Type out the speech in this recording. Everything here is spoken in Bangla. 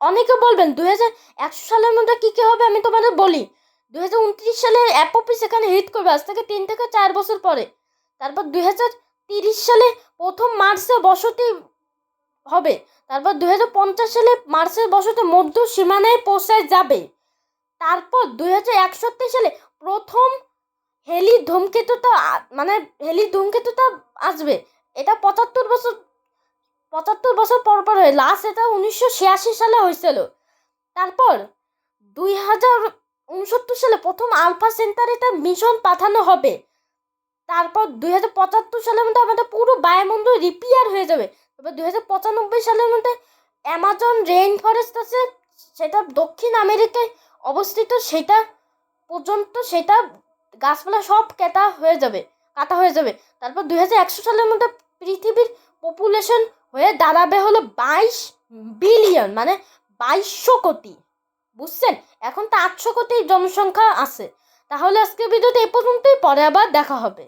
অনেকে বলবেন দু হাজার একশো সালের মধ্যে কী কী হবে আমি তোমাদের বলি। দু হাজার উনত্রিশ সালে অ্যাপোপিস এখানে হিট করবে, আজ থেকে তিন থেকে চার বছর পরে। তারপর দুই হাজার তিরিশ সালে প্রথম মার্চে বসতি হবে। তারপর দু হাজার পঞ্চাশ সালে মার্চের বসতি মধ্য সীমানায় পৌঁছায় যাবে। তারপর দুই হাজার একষট্টি সালে প্রথম হেলি ধূমকেতুটা মানে হেলি ধূমকেতুটা আসবে। এটা পঁচাত্তর বছর পঁচাত্তর বছর পর পর হয় লাস্ট এটা উনিশশো ছিয়াশি সালে হয়েছিল। তারপর দুই হাজার উনসত্তর সালে প্রথম আলফা সেন্টারে এটা মিশন পাঠানো হবে। তারপর দুই হাজার পঁচাত্তর সালের মধ্যে আমাদের পুরো বায়ুমণ্ডল রিপেয়ার হয়ে যাবে। তারপর দুই হাজার পঁচানব্বই সালের মধ্যে অ্যামাজন রেইন ফরেস্ট আছে, সেটা দক্ষিণ আমেরিকায় অবস্থিত, সেটা পর্যন্ত সেটা গাছপালা সব কাটা হয়ে যাবে, কাটা হয়ে যাবে। তারপর দুই হাজার একশো সালের মধ্যে পৃথিবীর পপুলেশন হয়ে দাঁড়াবে হলো বাইশ বিলিয়ন মানে বাইশশো কোটি। বুঝছেন? এখন তো আটশো কোটি জনসংখ্যা আছে। তাহলে আজকে ভিডিওটা এ পর্যন্তই, পরে আবার দেখা হবে।